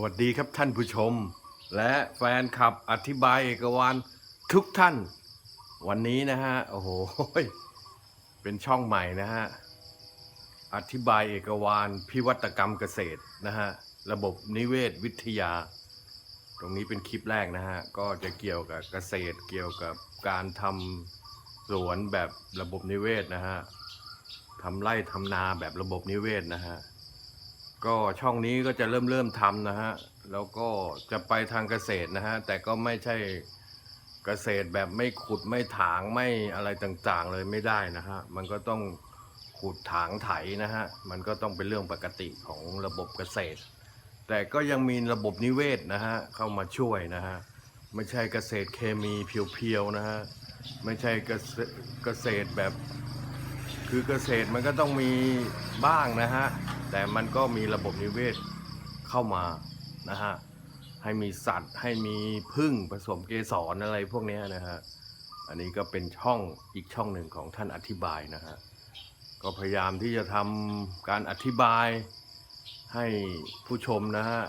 วัสดีครับท่านผู้ชม และแฟนคลับอธิบายเอกวานทุกท่าน วันนี้นะฮะ โอ้โห เป็นช่องใหม่นะฮะ อธิบายเอกวานพิวัตกรรมเกษตรนะฮะ ระบบนิเวศวิทยา ตรงนี้เป็นคลิปแรกนะฮะ ก็จะเกี่ยวกับเกษตรเกี่ยวกับการทำสวนแบบระบบนิเวศนะฮะทำไร่ทำนาแบบระบบนิเวศนะฮะ ก็ช่องนี้ก็จะเริ่มเริ่มทำนะฮะ แล้วก็จะไปทางเกษตรนะฮะ แต่ก็ไม่ใช่เกษตรแบบไม่ขุดไม่ถางไม่อะไรต่างๆ เลยไม่ได้นะฮะ มันก็ต้องขุดถางไถนะฮะ มันก็ต้องเป็นเรื่องปกติของระบบเกษตร แต่ก็ยังมีระบบนิเวศนะฮะเข้ามาช่วยนะฮะ ไม่ใช่เกษตรเคมีเพียวๆนะฮะ ไม่ใช่เกษตรแบบ คือเกษตรมันก็ต้องมีบ้างนะฮะ แต่มันก็มีระบบนิเวศเข้ามานะฮะให้มีสัตว์ให้มีพึ่งผสมเกสรอะไรพวกนี้นะฮะอันนี้ก็เป็นช่องอีกช่องหนึ่งของท่านอธิบายนะฮะก็พยายามที่จะทำการอธิบายให้ผู้ชมนะฮะ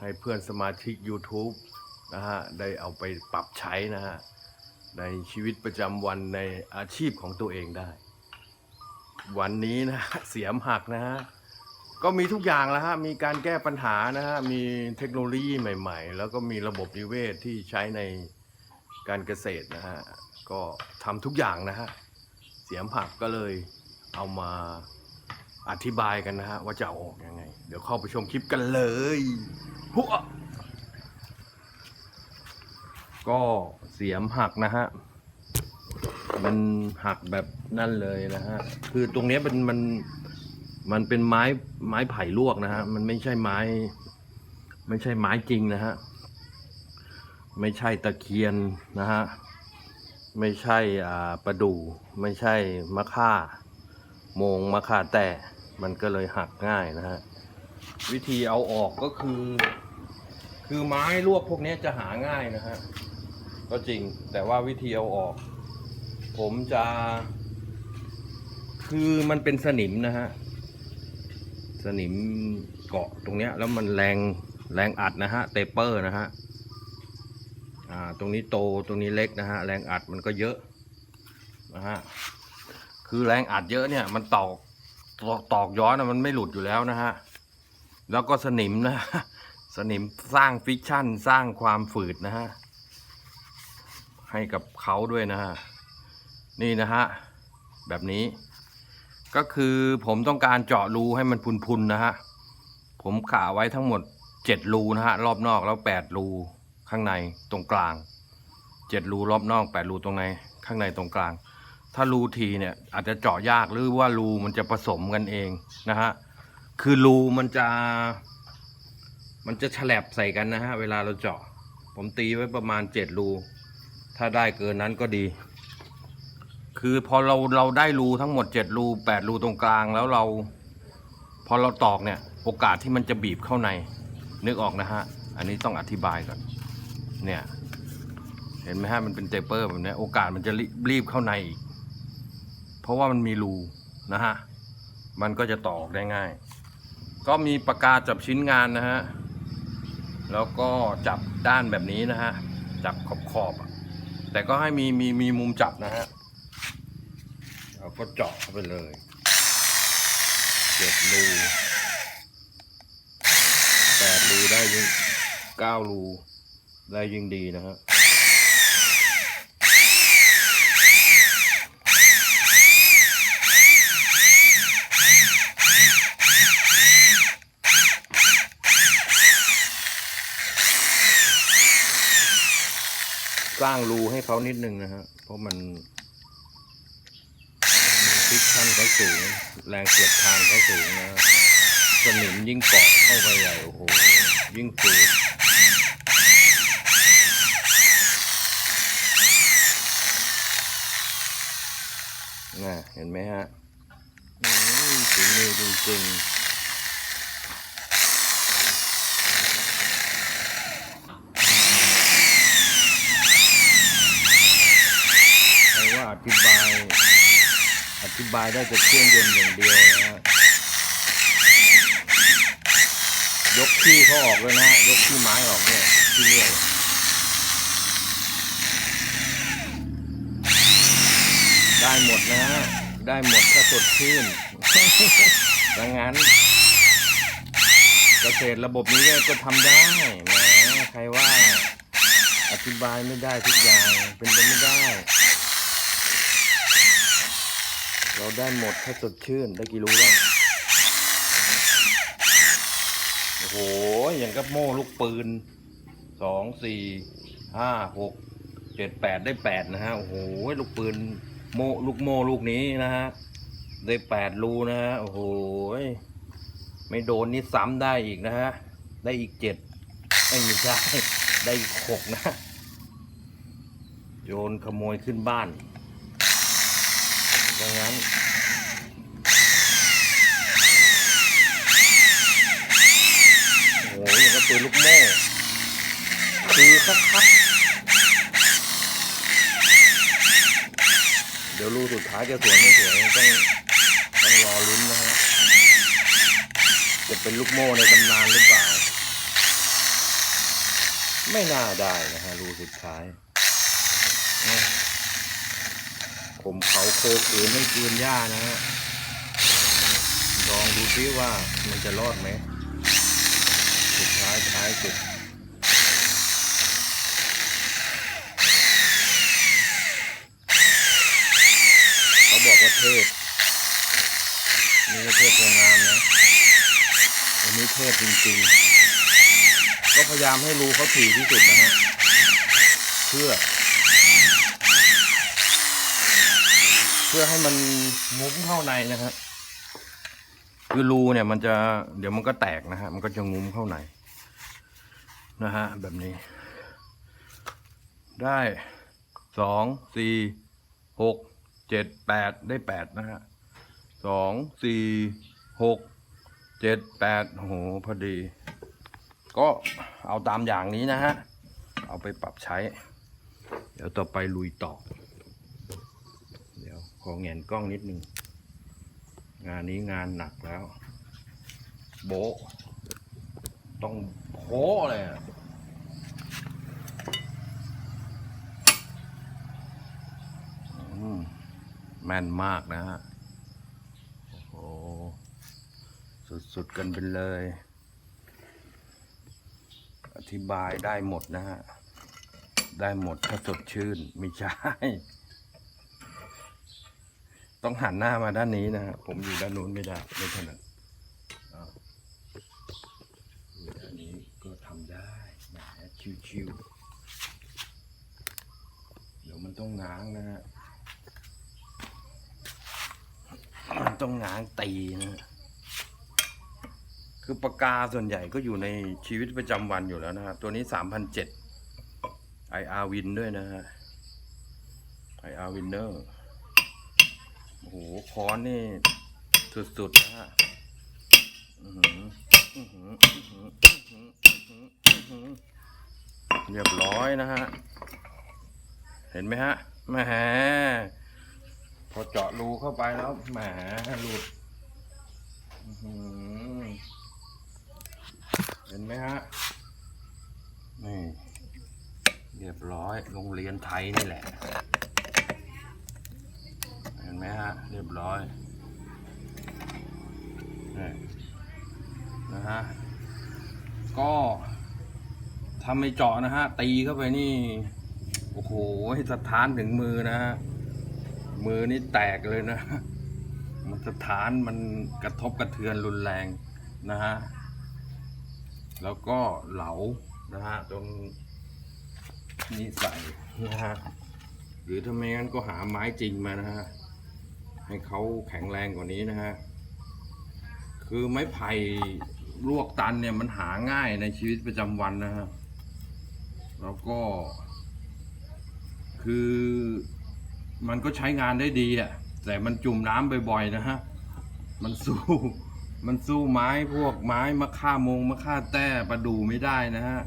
ให้เพื่อนสมาชิก YouTube นะฮะได้เอาไปปรับใช้นะฮะในชีวิตประจำวันในอาชีพของตัวเองได้ วันนี้นะฮะเสียมหักนะฮะ ก็มีทุกอย่างแล้วฮะ มีการแก้ปัญหานะฮะ มีเทคโนโลยีใหม่ ๆ แล้วก็มีระบบนิเวศที่ใช้ในการเกษตรนะฮะ ก็ทำทุกอย่างนะฮะ เสียมหักก็เลยเอามาอธิบายกันนะฮะ ว่าจะเอาออกยังไง เดี๋ยวเข้าไปชมคลิปกันเลยหัวก็เสียมหักนะฮะ มันหักแบบนั่นเลยนะฮะ คือตรงนี้ยเป็นมัน มันเป็นไม้ไม้ไผ่ลวกนะฮะ มันไม่ใช่ไม้ ไม่ใช่ไม้จริงนะฮะ ไม่ใช่ตะเคียนนะฮะ ไม่ใช่อ่าประดู่ไม่ใช่มะค่าโมงมะค่าแต่มันก็เลยหักง่ายนะฮะ วิธีเอาออกก็คือ คือไม้ลวกพวกนี้จะหาง่ายนะฮะ ก็จริงแต่ว่าวิธีเอาออก ผมจะ คือมันเป็นสนิมนะฮะ สนิมเกาะตรงเนี้ยแล้วมันแรงแรงอัดนะฮะเตเปอร์นะฮะอ่าตรงนี้โตตรงนี้เล็กนะฮะแรงอัดมันก็เยอะนะฮะคือแรงอัดเยอะเนี่ยมันตอกตอกย้อนอะมันไม่หลุดอยู่แล้วนะฮะแล้วก็สนิมนะฮะสนิมสร้างฟิกชั่นสร้างความฝืดนะฮะให้กับเขาด้วยนะฮะนี่นะฮะแบบนี้ ก็คือผมต้องการเจาะรูให้มันพุนๆนะฮะ ผมกะไว้ทั้งหมดเจ็ดรูนะฮะ รอบนอกแล้วแปดรูข้างในตรงกลางเจ็ดรูรอบนอกแปดรูตรงในข้างในตรงกลาง ถ้ารูทีเนี่ยอาจจะเจาะยากหรือว่ารูมันจะผสมกันเองนะฮะ คือรูมันจะ มันจะฉลบใส่กันนะฮะ เวลาเราเจาะ ผมตีไว้ประมาณเจ็ดรู ถ้าได้เกินนั้นก็ดี คือพอเราเราได้รูทั้งหมดเจ็ดรูแปดรูตรงกลางแล้วเรา พอเราตอกเนี่ย โอกาสที่มันจะบีบเข้าใน นึกออกนะฮะ อันนี้ต้องอธิบายก่อน เนี่ย เห็นไหมฮะมันเป็นเตเปอร์แบบนี้โอกาสมันจะรีบเข้าในอีกเพราะว่ามันมีรูนะฮะ มันก็จะตอกได้ง่าย ก็มีปากกาจับชิ้นงานนะฮะ แล้วก็จับด้านแบบนี้นะฮะ จับขอบขอบๆอะแต่ก็ให้มีมีมีมุมจับนะฮะ ก็เจาะเข้าไปเลยเจ็ดรูแปดรูได้ยิ่งเก้ารูได้ยิ่งดีนะฮะสร้างรูให้เขานิดนึงนะฮะ เพราะมัน ฟิกชั่นเขาสูง แรงเสียดทานเขาสูงนะสนิมยิ่งเกาะเข้าไปใหญ่โอ้โห ยิ่งฝืดน่ะเห็นไหมฮะอืมสีมือจริงๆ ใครว่าอธิบาย อ ธิบายได้แต่เครื่องยนต์อย่างเดียวนะฮะยกขี้เขาออกเลยนะฮะยกขี้ไม้ออกเนี่ยที่เรื่อยได้หมดนะฮะได้หมดถ้าสดชื่นดังนั้นเกษตรระบบนี้ก็ก็ทำได้แหมใครว่าอธิบายไม่ได้ทุกอย่างเป็นไปไม่ได้ เราได้หมดถ้าสดชื่นได้กี่รู้แล้วโอ้โหอย่างกับโม่ลูกปืนสองสี่ห้าหกเจ็ดแปดได้แปดนะฮะโอ้โหลูกปืนโม่ลูกโม่ลูกนี้นะฮะได้แปดรูนะฮะโอ้โหไม่โดนนี่ซ้ำได้อีกนะฮะได้อีกเจ็ดไม่ไม่ใช่ได้อีกหกนะโยนขโมยขึ้นบ้าน ดังนั้นโอ้โหอย่างกับปืนลูกโม่คือคักคักเดี๋ยวรูสุดท้ายจะสวยไม่สวยต้องต้องรอลุ้นนะฮะจะเป็นลูกโม่ในตำนานหรือเปล่า ไม่น่าได้นะฮะรูสุดท้าย ข่มเขาโคขืนให้กืนหญ้านะฮะลองดูซิว่ามันจะรอดไหมสุดท้ายท้ายสุดเขาบอกว่าเทพนี่ก็เทพโงงามนะอันนี้เทพจริงๆ ก็พยายามให้รูเขาถี่ที่สุดนะฮะเพื่อ เพื่อให้มันงุ้มเข้าในนะครับคือรูเนี่ยมันจะเดี๋ยวมันก็แตกนะฮะมันก็จะงุ้มเข้าในนะฮะแบบนี้ ได้สองสี่หกเจ็ดแปดได้แปดนะฮะสองสี่หกเจ็ดแปดโอ้โหพอดี ก็เอาตามอย่างนี้นะฮะ เอาไปปรับใช้ เดี๋ยวต่อไปลุยต่อ ขอแงนกล้องนิดนึง งานนี้งานหนักแล้ว โบต้องโผเลยอะแม่นมากนะฮะ โอ้โห สุด ๆ กันไปเลย อธิบายได้หมดนะฮะ ได้หมดถ้าสดชื่น ไม่ใช่ ต้องหันหน้ามาด้านนี้นะฮะผมอยู่ด้านนู้นไม่ได้ไม่ถนัดด้านนี้ก็ทำได้แหมชิวๆเดี๋ยวมันต้องง้างนะฮะมันต้องง้างตีนะคือปากกาส่วนใหญ่ก็อยู่ในชีวิตประจำวันอยู่แล้วนะฮะตัวนี้สามพันเจ็ด IR Win ด้วยนะฮะ IR Winner โอ้ โหค้อนนี่ สุดๆนะฮะอือหืออือหืออือหืออเรียบร้อยนะฮะ เห็นไหมฮะแหมพอเจาะรูเข้าไปแล้วแหมหลุดเห็นไหมฮะ นี่ เรียบร้อย โรงเรียนไทยนี่แหละ ห็นไหมฮะ เรียบร้อยนี่นะฮะ ก็ทำไม่เจาะนะฮะ ตีเข้าไปนี่ โอ้โหสะท้านถึงมือนะฮะ มือนี่แตกเลยนะ มันสะท้านมันกระทบกระเทือนรุนแรงนะฮะ แล้วก็เหลานะฮะตรงนี้ใส่นะฮะ หรือถ้าไม่งั้นก็หาไม้จริงมานะฮะ ให้เขาแข็งแรงกว่านี้นะฮะ คือไม้ไผ่ลวกตันเนี่ยมันหาง่ายในชีวิตประจำวันนะฮะ แล้วก็ คือมันก็ใช้งานได้ดีอะแต่มันจุ่มน้ำบ่อยๆนะฮะ มันสู้มันสู้ไม้พวกไม้มะค่ามงมะค่าแต้ประดูไม่ได้นะฮะ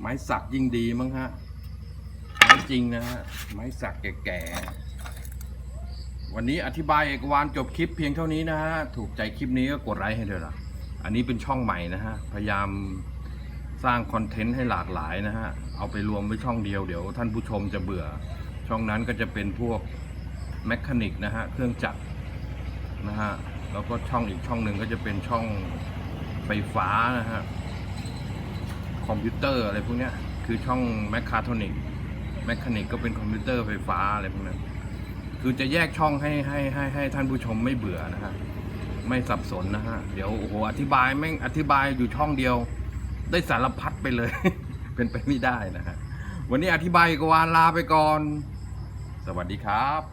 ไม้สักยิ่งดีมั้งฮะ ไม้จริงนะฮะ ไม้สักแก่ๆ วันนี้อธิบายเอกวานจบคลิปเพียงเท่านี้นะฮะ ถูกใจคลิปนี้ก็กดไลค์ให้ด้วยล่ะ อันนี้เป็นช่องใหม่นะฮะ พยายามสร้างคอนเทนต์ให้หลากหลายนะฮะ เอาไปรวมไว้ช่องเดียวเดี๋ยวท่านผู้ชมจะเบื่อ ช่องนั้นก็จะเป็นพวกแมคานิกนะฮะ เครื่องจักรนะฮะ แล้วก็ช่องอีกช่องหนึ่งก็จะเป็นช่องไฟฟ้านะฮะ คอมพิวเตอร์อะไรพวกเนี้ยคือช่องแมคคาทอนิกแมคานิกก็เป็นคอมพิวเตอร์ไฟฟ้าอะไรพวกนั้น คือจะแยกช่องให้ให้ให้ให้ท่านผู้ชมไม่เบื่อนะฮะไม่สับสนนะฮะ เดี๋ยวโอ้โหอธิบายแม่งอธิบายอยู่ช่องเดียว ได้สารพัดไปเลย เป็นไปไม่ได้นะฮะวันนี้อธิบายกวานลาไปก่อน สวัสดีครับ